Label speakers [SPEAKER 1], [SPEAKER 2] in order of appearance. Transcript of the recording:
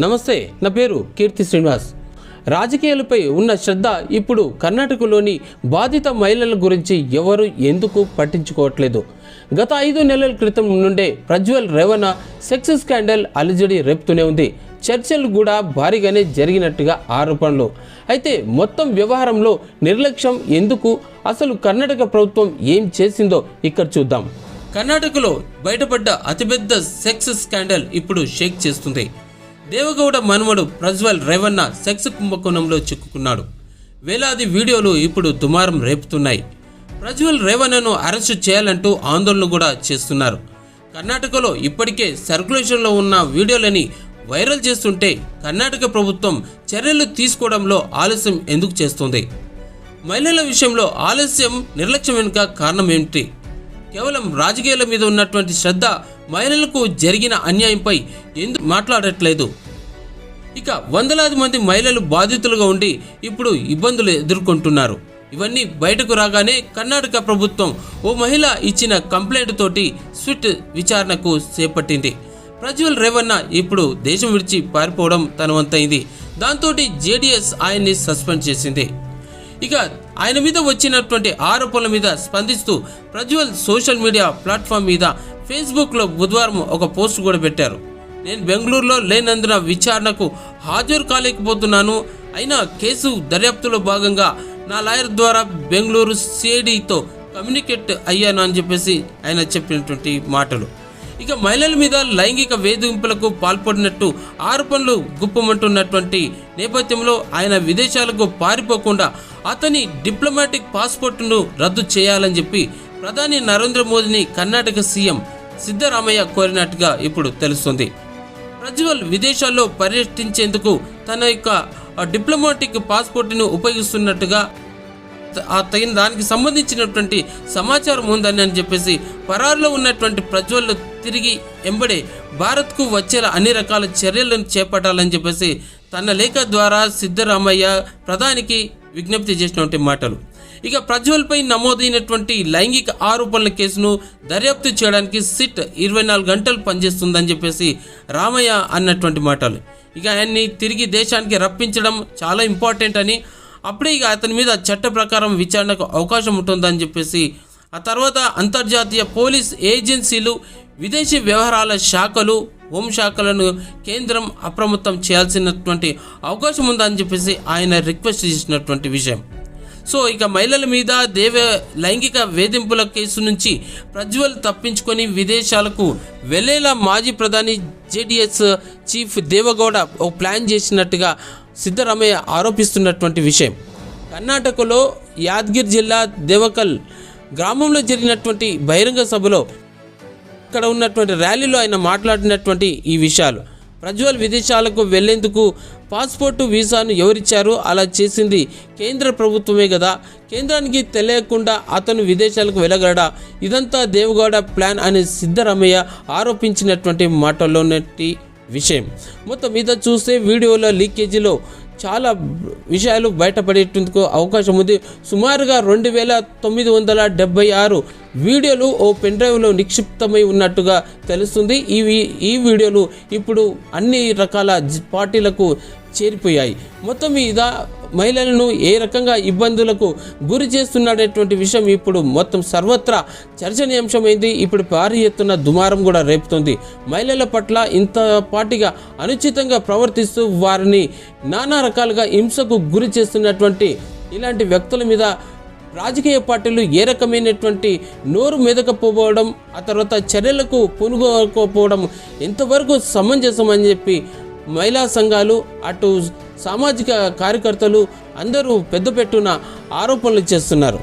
[SPEAKER 1] నమస్తే నా పేరు కీర్తి శ్రీనివాస్. రాజకీయాలపై ఉన్న శ్రద్ధ ఇప్పుడు కర్ణాటకలోని బాధిత మహిళల గురించి ఎవరు ఎందుకు పట్టించుకోవట్లేదు? గత ఐదు నెలల క్రితం నుండే ప్రజ్వల్ రేవణ సెక్స్ స్కాండల్ అలజడి రేపుతూనే ఉంది. చర్చలు కూడా భారీగానే జరిగినట్టుగా ఆరోపణలు. అయితే మొత్తం వ్యవహారంలో నిర్లక్ష్యం ఎందుకు? అసలు కర్ణాటక ప్రభుత్వం ఏం చేసిందో ఇక్కడ చూద్దాం. కర్ణాటకలో బయటపడ్డ అతిపెద్ద సెక్స్ స్కాండల్ ఇప్పుడు షేక్ చేస్తుంది. దేవగౌడ మనుమడు ప్రజ్వల్ రేవన్న సెక్స్ కుంభకోణంలో చిక్కుకున్నాడు. వేలాది వీడియోలు ఇప్పుడు దుమారం రేపుతున్నాయి. ప్రజ్వల్ రేవన్నను అరెస్టు చేయాలంటూ ఆందోళన కూడా చేస్తున్నారు. కర్ణాటకలో ఇప్పటికే సర్క్యులేషన్లో ఉన్న వీడియోలని వైరల్ చేస్తుంటే కర్ణాటక ప్రభుత్వం చర్యలు తీసుకోవడంలో ఆలస్యం ఎందుకు చేస్తుంది? మహిళల విషయంలో ఆలస్యం నిర్లక్ష్యం వెనుక కారణం ఏమిటి కేవలం రాజకీయాల మీద ఉన్నటువంటి శ్రద్ధ మహిళలకు జరిగిన అన్యాయంపై ఎందుకు మాట్లాడట్లేదు? ఇక వందలాది మంది మహిళలు బాధితులుగా ఉండి ఇప్పుడు ఇబ్బందులు ఎదుర్కొంటున్నారు. ఇవన్నీ బయటకు రాగానే కర్ణాటక ప్రభుత్వం ఓ మహిళ ఇచ్చిన కంప్లైంట్ తోటి స్విట్ విచారణకు చేపట్టింది. ప్రజ్వల్ రేవన్న ఇప్పుడు దేశం విడిచి పారిపోవడం తనవంతైంది దాంతో జేడీఎస్ ఆయన్ని సస్పెండ్ చేసింది. ఇక ఆయన మీద వచ్చినటువంటి ఆరోపణల మీద స్పందిస్తూ ప్రజ్వల్ సోషల్ మీడియా ప్లాట్ఫామ్ మీద ఫేస్బుక్లో బుధవారం ఒక పోస్ట్ కూడా పెట్టారు. నేను బెంగళూరులో లేనందున విచారణకు హాజరు కాలేకపోతున్నాను. అయినా కేసు దర్యాప్తులో భాగంగా నా లాయర్ ద్వారా బెంగళూరు సిఐడితో కమ్యూనికేట్ అయ్యాను అని చెప్పేసి ఆయన చెప్పినటువంటి మాటలు. ఇక మహిళల మీద లైంగిక వేధింపులకు పాల్పడినట్టు ఆరోపణలు గుప్పమంటున్నటువంటి నేపథ్యంలో ఆయన విదేశాలకు పారిపోకుండా అతని డిప్లొమాటిక్ పాస్పోర్టును రద్దు చేయాలని చెప్పి ప్రధాని నరేంద్ర మోదీని కర్ణాటక సీఎం సిద్ధరామయ్య కోరినట్టుగా ఇప్పుడు తెలుస్తుంది. ప్రజ్వల్ విదేశాల్లో పర్యటించేందుకు తన యొక్క డిప్లొమాటిక్ పాస్పోర్టును ఉపయోగిస్తున్నట్టుగా ఆ తగిన దానికి సంబంధించినటువంటి సమాచారం ఉందని అని చెప్పేసి పరారులో ఉన్నటువంటి ప్రజ్వల్ తిరిగి ఎంబడే భారత్కు వచ్చేలా అన్ని రకాల చర్యలను చేపట్టాలని చెప్పేసి తన లేఖ ద్వారా సిద్ధరామయ్య ప్రధానికి విజ్ఞప్తి చేసినటువంటి మాటలు. ఇక ప్రజ్వల్పై నమోదైనటువంటి లైంగిక ఆరోపణల కేసును దర్యాప్తు చేయడానికి సిట్ ఇరవై నాలుగు గంటలు పనిచేస్తుందని చెప్పేసి రామయ్య అన్నటువంటి మాటలు. ఇక ఆయన్ని తిరిగి దేశానికి రప్పించడం చాలా ఇంపార్టెంట్ అని అప్పుడే ఇక అతని మీద చట్ట ప్రకారం విచారణకు అవకాశం ఉంటుందని చెప్పేసి ఆ తర్వాత అంతర్జాతీయ పోలీస్ ఏజెన్సీలు విదేశీ వ్యవహారాల శాఖలు హోంశాఖలను కేంద్రం అప్రమత్తం చేయాల్సినటువంటి అవకాశం ఉందని చెప్పేసి ఆయన రిక్వెస్ట్ చేసినటువంటి విషయం. సో ఇక మహిళల మీద దేవ లైంగిక వేధింపుల కేసు నుంచి ప్రజ్వల్ తప్పించుకొని విదేశాలకు వెళ్ళేలా మాజీ ప్రధాని జేడిఎస్ చీఫ్ దేవగౌడ ఒక ప్లాన్ చేసినట్టుగా సిద్ధరామయ్య ఆరోపిస్తున్నటువంటి విషయం. కర్ణాటకలో యాదగిరి జిల్లా దేవకల్ గ్రామంలో జరిగినటువంటి బహిరంగ సభలో ఇక్కడ ఉన్నటువంటి ర్యాలీలో ఆయన మాట్లాడినటువంటి ఈ విషయాలు. ప్రజ్వల్ విదేశాలకు వెళ్ళేందుకు పాస్పోర్టు వీసాను ఎవరిచ్చారు? అలా చేసింది కేంద్ర ప్రభుత్వమే కదా. కేంద్రానికి తెలియకుండా అతను విదేశాలకు వెళ్ళగలడా? ఇదంతా దేవగౌడ ప్లాన్ అని సిద్ధరామయ్య ఆరోపించినటువంటి మాటల్లోనటి విషయం. మొత్తం మీద చూస్తే వీడియోలో లీకేజీలో చాలా విషయాలు బయటపడేందుకు అవకాశం ఉంది. సుమారుగా రెండు వేల తొమ్మిది వందల డెబ్బై ఆరు వీడియోలు ఓ పెన్ డ్రైవ్లో నిక్షిప్తమై ఉన్నట్టుగా తెలుస్తుంది. ఈ ఈ వీడియోలు ఇప్పుడు అన్ని రకాల పార్టీలకు చేరిపోయాయి. మొత్తం మీద మహిళలను ఏ రకంగా ఇబ్బందులకు గురి చేస్తున్నటువంటి విషయం ఇప్పుడు మొత్తం సర్వత్రా చర్చనీయాంశమైంది. ఇప్పుడు భారీ ఎత్తున దుమారం కూడా రేపుతుంది. మహిళల పట్ల ఇంత పాటిగా అనుచితంగా ప్రవర్తిస్తూ వారిని నానా రకాలుగా హింసకు గురి చేస్తున్నటువంటి ఇలాంటి వ్యక్తుల మీద రాజకీయ పార్టీలు ఏ రకమైనటువంటి నోరు మెదకపోవడం ఆ తర్వాత చర్యలకు పునుగోకపోవడం ఎంతవరకు సమంజసం అని చెప్పి మహిళా సంఘాలు అటు సామాజిక కార్యకర్తలు అందరూ పెద్దపెట్టున ఆరోపణలు చేస్తున్నారు.